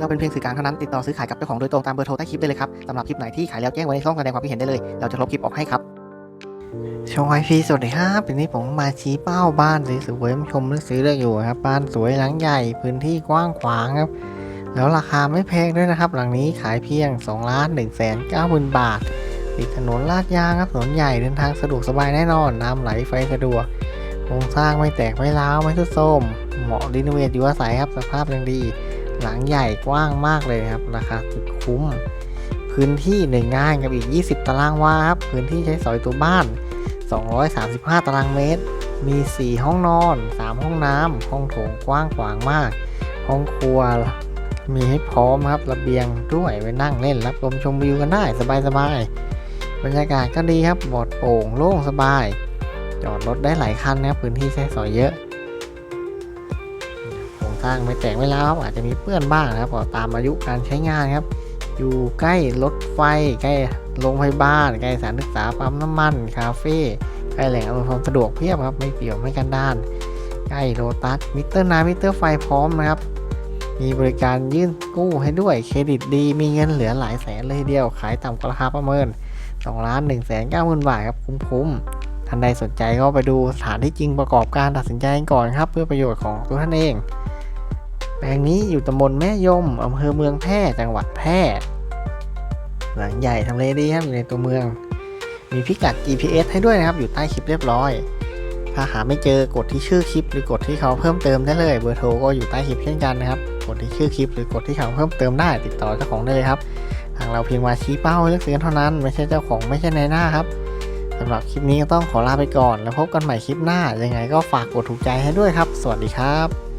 เราเป็นเพียงสื่อกลางเท่านั้นติดต่อซื้อขายกับเจ้าของโดยตรงตามเบอร์โทรใต้คลิปได้เลยครับสำหรับคลิปไหนที่ขายแล้วแจ้งไว้ในช่องแสดงความคิดเห็นได้เลย เราจะลบคลิปออกให้ครับชงไอพีสวัสดีครับวันนี้ผมมาชี้เป้าบ้านสวยๆชมและซื้อเลือกอยู่ครับบ้านสวยหลังใหญ่พื้นที่กว้างขวางครับแล้วราคาไม่แพงด้วยนะครับ หลังนี้ขายเพียง2ล้าน1 9 0 0 0 0 บาทติดถนนลาดยางครับถนนใหญ่เดินทางสะดวกสบายแน่นอนน้ำไหลไฟสะดวกโครงสร้างไม่แตกไม่ร้าวไม่ทุดโทรมเหมาะรีโนเวทอยู่อาศัยครับสภาพยังดี หลังใหญ่กว้างมากเลยครับ ราคาสุดคุ้ม พื้นที่หนึ่งงานกับอีก 20 ตารางวาครับ พื้นที่ใช้สอยตัวบ้าน 235 ตารางเมตร มี 4 ห้องนอน 3 ห้องน้ำห้องโถงกว้างขวางมาก ห้องครัวมีให้พร้อมครับ ระเบียงด้วยไว้นั่งเล่นรับลมชมวิวกันได้สบายๆ บรรยากาศก็ดีครับปลอดโป่งโล่งสบาย จอดรถได้หลายคันนะครับพื้นที่ใช้สอยเยอะ สร้างไม่แตกไม่ร้าวอาจจะมีเปื้อนบ้างนะครับก็ตามอายุการใช้งานครับ อยู่ใกล้รถไฟ ใกล้โรงพยาบาลใกล้สถานศึกษาปั๊มน้ำมันคาเฟ่ใกล้แหล่งอำนวยความสะดวกเพียบครับไม่เปี่ยวไม่กันด้าน ใกล้โลตัสมิเตอร์น้ำมิเตอร์ไฟพร้อมนะครับ มีบริการยื่นกู้ให้ด้วยเครดิตดี มีเงินเหลือหลายแสนเลยเดียวขายต่ำกว่าราคาประเมิน2ล้าน1แสน9หมื่นบาทครับคุ้มๆท่านใดสนใจก็ไปดูสถานที่จริงประกอบการตัดสินใจก่อนครับ เพื่อประโยชน์ของตัวท่านเอง แปลงนี้อยู่ตำบลแม่ยมอำเภอเมืองแพร่จังหวัดแพร่ หลังใหญ่ทำเลดีครับอยู่ในตัวเมือง มีพิกัด GPS ให้ด้วยนะครับ อยู่ใต้คลิปเรียบร้อย ถ้าหาไม่เจอกดที่ชื่อคลิป หรือกดที่เขาเพิ่มเติมได้เลย เบอร์โทรก็อยู่ใต้คลิปเช่นกันนะครับ กดที่ชื่อคลิป หรือกดที่เขาเพิ่มเติมได้ติดต่อเจ้าของได้เลยครับทางเราเพียงมาชี้เป้าเลือกซื้อเท่านั้นไม่ใช่เจ้าของไม่ใช่ในหน้าครับสำหรับคลิปนี้ก็ต้องขอลาไปก่อน แล้วพบกันใหม่คลิปหน้า ยังไงก็ฝากกดถูกใจให้ด้วยครับ สวัสดีครับ